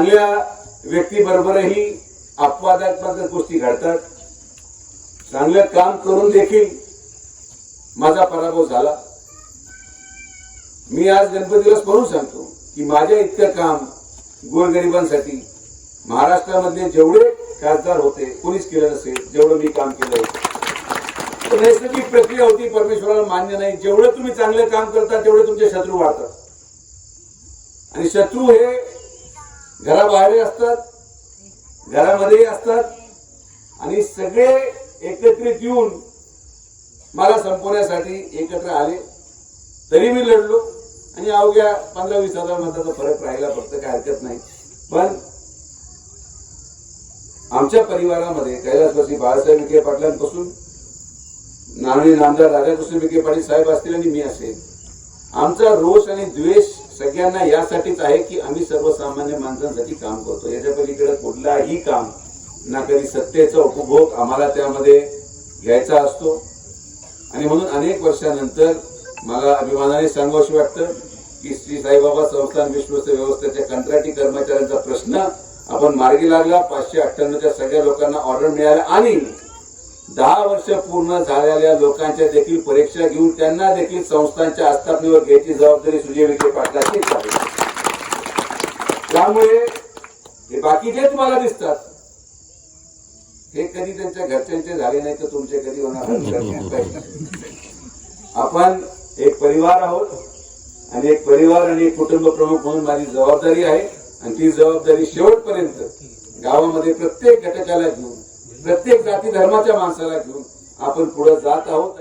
चांगल्या व्यक्तीबरोबरही अपवादात्मक गोष्टी घडतात. चांगलं काम करून देखील माझा पराभव झाला. मी आज गणपतीला म्हणून सांगतो की माझ्या इतकं काम गोरगरिबांसाठी महाराष्ट्रामधले जेवढे खासदार होते कोणीच केलं नसेल जेवढं मी काम केलं तर नैसर्गिक प्रक्रिया होती परमेश्वराला मान्य नाही. जेवढं तुम्ही चांगलं काम करता तेवढे तुमचे शत्रू वाढतात. आणि शत्रू हे घराबाहेरही असतात घरामध्येही असतात. आणि सगळे एकत्रित येऊन मला संपवण्यासाठी एकत्र आले. तरी मी लढलो. आणि अवघ्या पंधरा वीस हजार मताचा फरक राहिला फक्त काय हरकत नाही. पण आमच्या परिवारामध्ये कैलासवासी बाळासाहेब विखे पाटलांपासून नामणी नामदार राधाकृष्ण विखे पाटील साहेब असतील आणि मी असेल. आमचा रोष आणि द्वेष सगळ्यांना यासाठीच आहे की आम्ही सर्वसामान्य माणसांसाठी काम करतो. याच्या पलीकडे कुठलाही काम ना कधी सत्तेचा उपभोग आम्हाला त्यामध्ये घ्यायचा असतो. आणि म्हणून अनेक वर्षानंतर मला अभिमानाने सांगावंशी वाटतं की श्री साईबाबा संस्थान विश्वस्त व्यवस्थेच्या कंत्राटी कर्मचाऱ्यांचा प्रश्न आपण मार्गी लागला. पाचशे अठ्ठ्याण्णवच्या सगळ्या लोकांना ऑर्डर मिळाला आणि दहा वर्ष पूर्ण झालेल्या लोकांच्या देखील परीक्षा घेऊन त्यांना देखील संस्थांच्या आस्थापनेवर घ्यायची जबाबदारी सुजय विखे पाटलाची त्यामुळे हे बाकीचे तुम्हाला दिसतात हे कधी त्यांच्या घरच्यांचे झाले नाही तर तुमचे कधी होणार आपण एक परिवार आहोत आणि एक परिवार आणि एक कुटुंब प्रमुख म्हणून माझी जबाबदारी आहे आणि ती जबाबदारी शेवटपर्यंत गावामध्ये प्रत्येक घटकाला घेऊन प्रत्येक जाती धर्माच्या माणसाला घेऊन आपण पुढे जात आहोत.